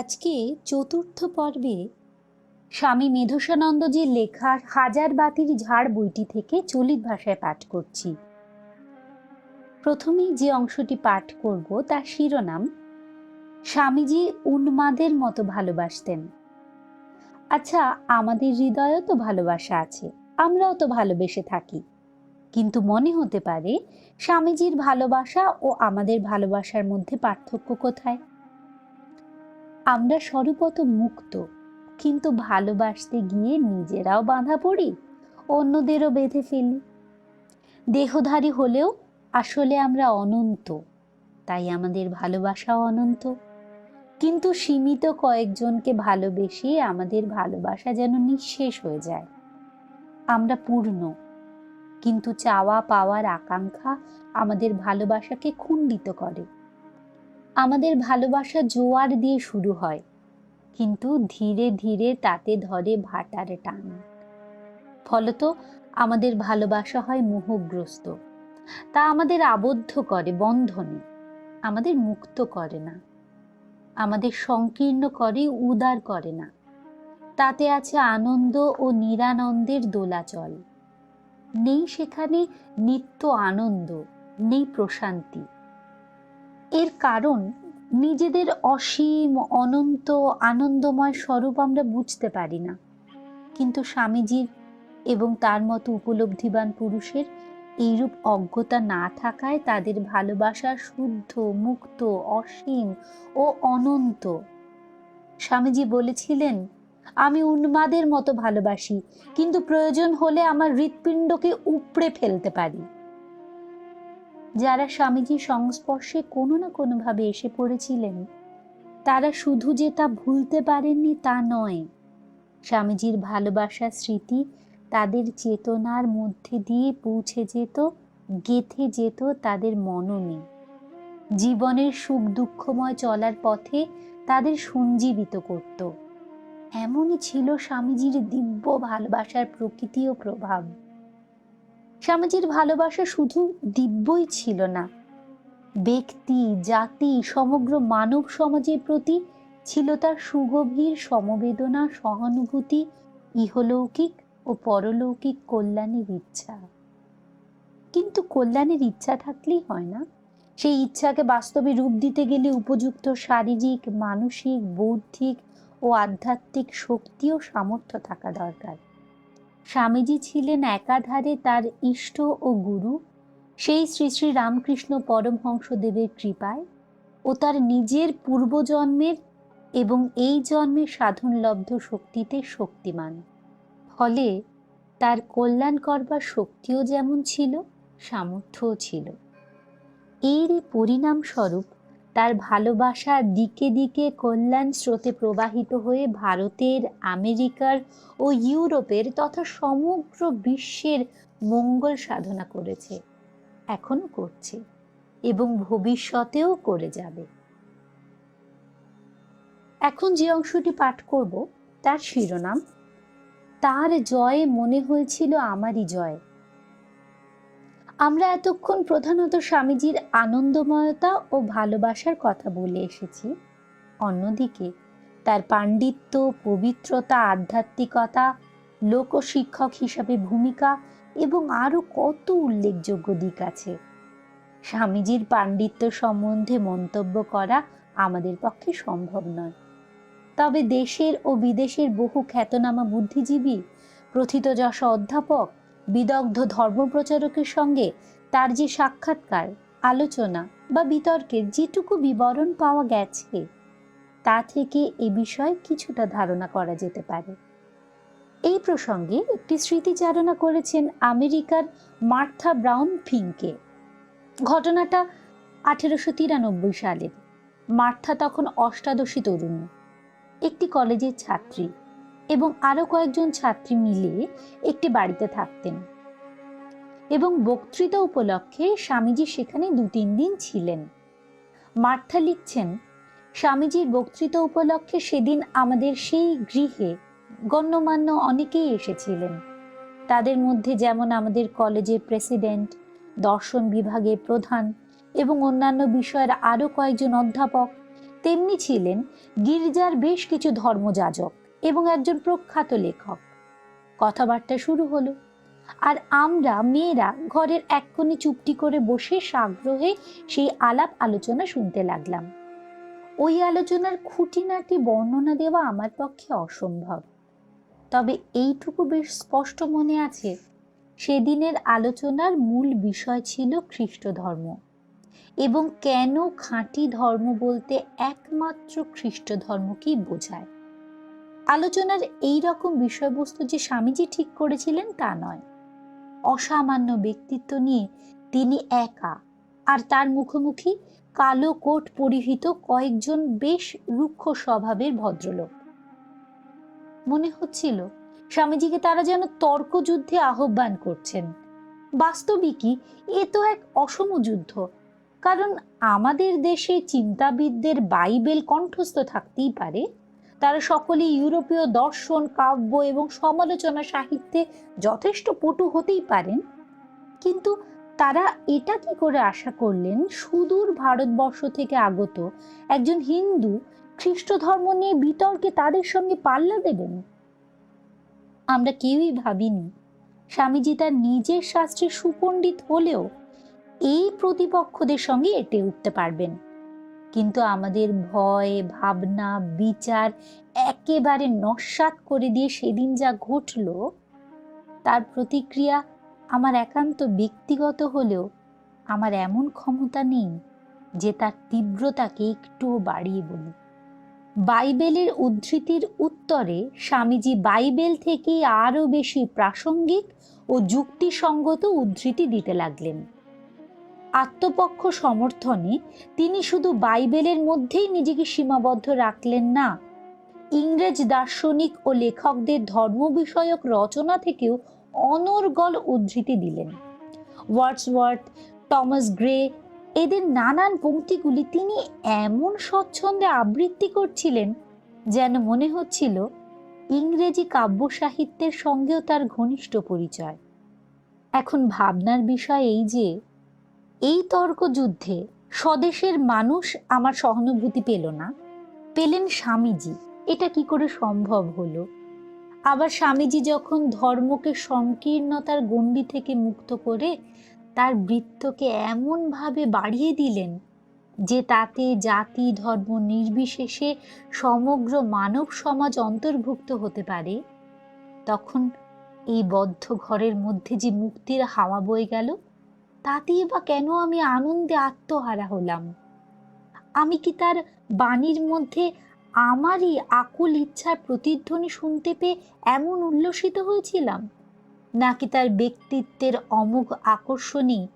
আজকে চতুর্থ পর্বে স্বামী মেধসানন্দজির লেখা হাজার বাতির ঝাড় বইটি থেকে চলিত ভাষায় পাঠ করছি। প্রথমেই যে অংশটি পাঠ করব, তার শিরোনাম, স্বামীজি উন্মাদের মতো ভালোবাসতেন। আচ্ছা আমাদের হৃদয়েও তো ভালোবাসা আছে, আমরাও তো ভালোবেসে থাকি। কিন্তু মনে হতে পারে, স্বামীজির ভালোবাসা ও আমাদের ভালোবাসার মধ্যে পার্থক্য কোথায়? আমরা স্বরূপত মুক্ত, কিন্তু ভালোবাসতে গিয়ে নিজেরাও বাঁধা পড়ি, অন্যদেরও বেঁধে ফেলি। দেহধারী হলেও আসলে আমরা অনন্ত, তাই আমাদের ভালোবাসাও অনন্ত। কিন্তু সীমিত কয়েকজনকে ভালোবেসে আমাদের ভালোবাসা যেন নিঃশেষ হয়ে যায়। আমরা পূর্ণ, কিন্তু চাওয়া পাওয়ার আকাঙ্ক্ষা আমাদের ভালোবাসাকে খুণ্ডিত করে। আমাদের ভালোবাসা জোয়ার দিয়ে শুরু হয়, কিন্তু ধীরে ধীরে তাতে ধরে ভাটার টান। ফলত আমাদের ভালোবাসা হয় মোহগ্রস্ত। তা আমাদের আবদ্ধ করে, বন্ধনে। আমাদের মুক্ত করে না। আমাদের সংকীর্ণ করে, উদার করে না। তাতে আছে আনন্দ ও নিরানন্দের দোলাচল। নেই সেখানে নিত্য আনন্দ, নেই প্রশান্তি। এর কারণ নিজেদের অসীম, অনন্ত, আনন্দময় স্বরূপ আমরা বুঝতে পারি না। কিন্তু স্বামীজির এবং তার মতো উপলব্ধিবান পুরুষের এইরূপ অজ্ঞতা না থাকায় তাদের ভালোবাসা শুদ্ধ, মুক্ত, অসীম ও অনন্ত। স্বামীজি বলেছিলেন, আমি উন্মাদের মতো ভালোবাসি, কিন্তু প্রয়োজন হলে আমার হৃৎপিণ্ডকে উপড়ে ফেলতে পারি। যারা স্বামীজির সংস্পর্শে কোনো না কোনোভাবে এসে পড়েছিলেন, তারা শুধু যে তা ভুলতে পারেননি তা নয়, স্বামীজির ভালোবাসার স্মৃতি তাদের চেতনার মধ্যে দিয়ে পৌঁছে যেত, গেথে যেত তাদের মননে। জীবনের সুখ দুঃখময় চলার পথে তাদের সঞ্জীবিত করত। এমনই ছিল স্বামীজির দিব্য ভালোবাসার প্রকৃতি ও প্রভাব। স্বামীজির ভালোবাসা শুধু দিব্যই ছিল না। ব্যক্তি, জাতি, সমগ্র মানব সমাজের প্রতি ছিল তার সুগভীর সমবেদনা, সহানুভূতি, ইহলৌকিক ও পরলৌকিক কল্যাণের ইচ্ছা। কিন্তু কল্যাণের ইচ্ছা থাকলেই হয় না। সেই ইচ্ছাকে বাস্তবে রূপ দিতে গেলে উপযুক্ত শারীরিক, মানসিক, বৌদ্ধিক ও আধ্যাত্মিক শক্তি ও সামর্থ্য থাকা দরকার। স্বামীজি ছিলেন একাধারে তার ইষ্ট ও গুরু। সেই শ্রী শ্রী রামকৃষ্ণ পরমহংসদেবের কৃপায় ও তার নিজের পূর্বজন্মের এবং এই জন্মের সাধনলব্ধ শক্তিতে শক্তিমান। ফলে তার কল্যাণ করবার শক্তিও যেমন ছিল, সামর্থ্যও ছিল। এরই পরিণামস্বরূপ তার ভালোবাসা দিকে দিকে কল্যাণ স্রোতে প্রবাহিত হয়ে ভারতের, আমেরিকার ও ইউরোপের তথা সমগ্র বিশ্বের মঙ্গল সাধনা করেছে এখনও করছে এবং ভবিষ্যতেও করে যাবে। এখন যে অংশটি পাঠ করব, তার শিরোনাম, তার জয়ে মনে হয়েছিল আমারই জয়। আমরা এতক্ষণ প্রধানত স্বামীজির আনন্দময়তা ও ভালোবাসার কথা বলে এসেছি। অন্যদিকে, তার পাণ্ডিত্য, পবিত্রতা, আধ্যাত্মিকতা, লোকশিক্ষক হিসাবে ভূমিকা এবং আরও কত উল্লেখযোগ্য দিক আছে, স্বামীজির পাণ্ডিত্য সম্বন্ধে মন্তব্য করা আমাদের পক্ষে সম্ভব নয়। তবে দেশের ও বিদেশের বহু খ্যাতনামা বুদ্ধিজীবী, প্রথিতযশা অধ্যাপক বিদগ্ধ ধর্মপ্রচারকের সঙ্গে তার যে সাক্ষাৎকার, আলোচনা বা বিতর্কের যেটুকু বিবরণ পাওয়া গেছে, তা থেকে এ বিষয়ে কিছুটা ধারণা করা যেতে পারে। এই প্রসঙ্গে একটি স্মৃতিচারণা করেছেন আমেরিকার মার্থা ব্রাউন ফিঙ্কে। ঘটনাটা আঠেরোশো তিরানব্বই সালের। মার্থা তখন অষ্টাদশী তরুণী। একটি কলেজের ছাত্রী। এবং আরও কয়েকজন ছাত্রী মিলে একটি বাড়িতে থাকতেন। এবং বক্তৃতা উপলক্ষে স্বামীজি সেখানে দু তিন দিন ছিলেন। মার্থা লিখছেন, স্বামীজির বক্তৃতা উপলক্ষে সেদিন আমাদের সেই গৃহে গণ্যমান্য অনেকেই এসেছিলেন। তাদের মধ্যে যেমন আমাদের কলেজের প্রেসিডেন্ট, দর্শন বিভাগের প্রধান এবং অন্যান্য বিষয়ের আরও কয়েকজন অধ্যাপক, তেমনি ছিলেন গির্জার বেশ কিছু ধর্মযাজক। এবং একজন প্রখ্যাত লেখক। কথাবার্তা শুরু হলো। আর আমরা মেয়েরা ঘরের এক কোণে চুপটি করে বসে সাগ্রহে সেই আলাপ আলোচনা শুনতে লাগলাম। ওই আলোচনার খুঁটিনাটি বর্ণনা দেওয়া আমার পক্ষে অসম্ভব। তবে এইটুকু বেশ স্পষ্ট মনে আছে, সেদিনের আলোচনার মূল বিষয় ছিল খ্রিস্ট ধর্ম এবং কেন খাঁটি ধর্ম বলতে একমাত্র খ্রিস্ট ধর্মকেই বোঝায়? আলোচনার এই রকম বিষয়বস্তু যে স্বামীজি ঠিক করেছিলেন তা নয়। অসামান্য ব্যক্তিত্ব নিয়ে তিনি একা আর তার মুখোমুখি কালো কোট পরিহিত কয়েকজন বেশ রুক্ষ স্বভাবের ভদ্রলোক। মনে হচ্ছিল স্বামীজিকে তারা যেন তর্কযুদ্ধে আহ্বান করছেন। বাস্তবিকই এ তো এক অসম যুদ্ধ। কারণ আমাদের দেশে চিন্তাবিদদের বাইবেল কণ্ঠস্থ থাকতেই পারে। তারা সকলেই ইউরোপীয় দর্শন, কাব্য এবং সমালোচনা সাহিত্যে যথেষ্ট পটু হতেই পারেন। কিন্তু তারা এটা কি করে আশা করলেন? সুদূর ভারতবর্ষ থেকে আগত একজন হিন্দু খ্রিস্ট ধর্ম নিয়ে বিতর্কে তাদের সঙ্গে পাল্লা দেবেন? আমরা কেউই ভাবিনি। স্বামীজি তার নিজের শাস্ত্রে সুপণ্ডিত হলেও এই প্রতিপক্ষদের সঙ্গে এটে উঠতে পারবেন। কিন্তু আমাদের ভয়, ভাবনা, বিচার একেবারে নস্বাত করে দিয়ে সেদিন যা ঘটল, তার প্রতিক্রিয়া আমার একান্ত ব্যক্তিগত হলেও আমার এমন ক্ষমতা নেই যে তার তীব্রতাকে একটুও বাড়িয়ে বলি। বাইবেলের উদ্ধৃতির উত্তরে স্বামীজি বাইবেল থেকেই আরও বেশি প্রাসঙ্গিক ও যুক্তিসঙ্গত উদ্ধৃতি দিতে লাগলেন। আত্মপক্ষ সমর্থনে তিনি শুধু বাইবেলের মধ্যেই নিজেকে সীমাবদ্ধ রাখলেন না, ইংরেজ দার্শনিক ও লেখকদের ধর্ম বিষয়ক রচনা থেকেও অনর্গল উদ্ধৃতি দিলেন। ওয়ার্ডসওয়ার্থ, টমাস গ্রে, এদের নানান পংক্তিগুলি তিনি এমন স্বচ্ছন্দে আবৃত্তি করছিলেন যেন মনে হচ্ছিল ইংরেজি কাব্য সাহিত্যের সঙ্গেও তার ঘনিষ্ঠ পরিচয়। এখন ভাবনার বিষয় এই যে এই তর্কযুদ্ধে স্বদেশের মানুষ আমার সহানুভূতি পেল না। পেলেন স্বামীজি। এটা কি করে সম্ভব হলো? আবার স্বামীজি যখন ধর্মকে সংকীর্ণতার গণ্ডি থেকে মুক্ত করে তার বৃত্তকে এমনভাবে বাড়িয়ে দিলেন যে তাতে জাতি, ধর্ম নির্বিশেষে সমগ্র মানব সমাজ অন্তর্ভুক্ত হতে পারে, তখন এই বদ্ধ ঘরের মধ্যে যে মুক্তির হাওয়া বয়ে গেল তাতেই বা কেন আমি আনন্দে আত্মহারা হলাম? আমি কি তার বাণীর মধ্যে আমারই আকুল ইচ্ছার প্রতিধ্বনি শুনতে পেয়ে এমন উল্লসিত হয়েছিলাম? নাকি তার ব্যক্তিত্বের অমোঘ আকর্ষণই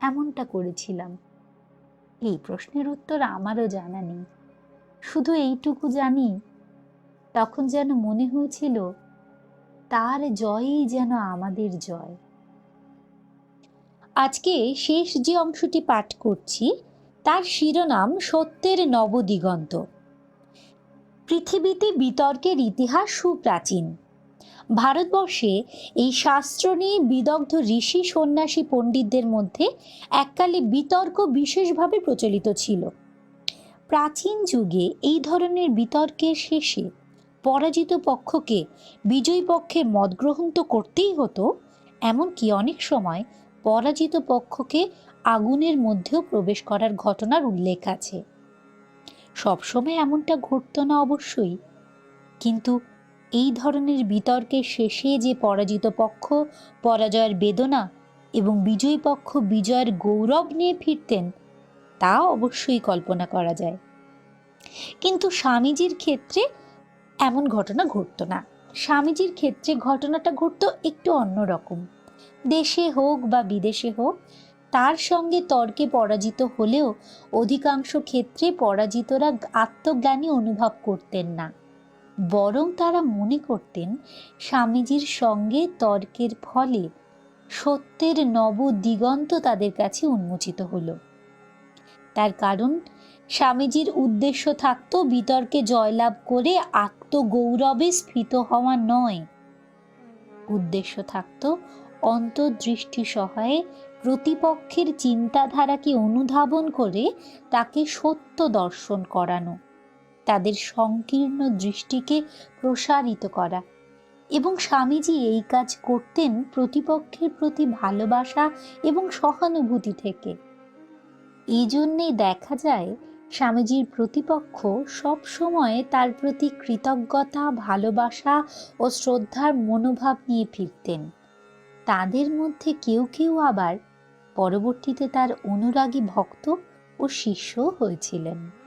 এমনটা করেছিলাম? এই প্রশ্নের উত্তর আমারও জানা নেই। শুধু এইটুকু জানি, তখন যেন মনে হয়েছিল, তার জয়ই যেন আমাদের জয়। আজকে শেষ যে অংশটি পাঠ করছি, তার শিরোনাম সত্যের নবদিগন্ত। পৃথিবীতে বিতর্কের ইতিহাস সুপ্রাচীন। ভারতবর্ষে এই শাস্ত্র নিয়ে বিদগ্ধ ঋষি সন্ন্যাসী পণ্ডিতদের মধ্যে এককালে বিতর্ক বিশেষভাবে প্রচলিত ছিল। প্রাচীন যুগে এই ধরনের বিতর্কের শেষে পরাজিত পক্ষকে বিজয়ী পক্ষের মত গ্রহণ তো করতেই হতো, এমনকি অনেক সময় পরাজিত পক্ষকে আগুনের মধ্যেও প্রবেশ করার ঘটনার উল্লেখ আছে। সবসময় এমনটা ঘটত না অবশ্যই। কিন্তু এই ধরনের বিতর্কের শেষে যে পরাজিত পক্ষ, পরাজয়ের বেদনা এবং বিজয়ী পক্ষ বিজয়ের গৌরব নিয়ে ফিরতেন, তা অবশ্যই কল্পনা করা যায়। কিন্তু স্বামীজির ক্ষেত্রে এমন ঘটনা ঘটত না। স্বামীজির ক্ষেত্রে ঘটনাটা ঘটত একটু অন্যরকম দেশে হোক বা বিদেশে হোক, তার সঙ্গে তর্কে পরাজিত হলেও অধিকাংশ ক্ষেত্রে পরাজিতরা আত্মজ্ঞানী অনুভব করতেন না। বরং তারা মনে করতেন, স্বামীজির সঙ্গে তর্কের ফলে সত্যের নব দিগন্ত তাদের কাছে উন্মোচিত হলো। তার কারণ, স্বামীজির উদ্দেশ্য থাকতো বিতর্কে জয়লাভ করে আত্মগৌরবে স্ফীত হওয়া নয়। উদ্দেশ্য থাকতো অন্তর্দৃষ্টি সহায়ে প্রতিপক্ষের চিন্তাধারাকে অনুধাবন করে তাকে সত্য দর্শন করানো, তাদের সংকীর্ণ দৃষ্টিকে প্রসারিত করা এবং স্বামীজি এই কাজ করতেন প্রতিপক্ষের প্রতি ভালোবাসা এবং সহানুভূতি থেকে। এই জন্যেই দেখা যায়, স্বামীজির প্রতিপক্ষ সব সময় তার প্রতি কৃতজ্ঞতা, ভালোবাসা ও শ্রদ্ধার মনোভাব নিয়ে ফিরতেন। তাদের মধ্যে কেউ কেউ আবার পরবর্তীতে তার অনুরাগী ভক্ত ও শিষ্য হয়েছিলেন।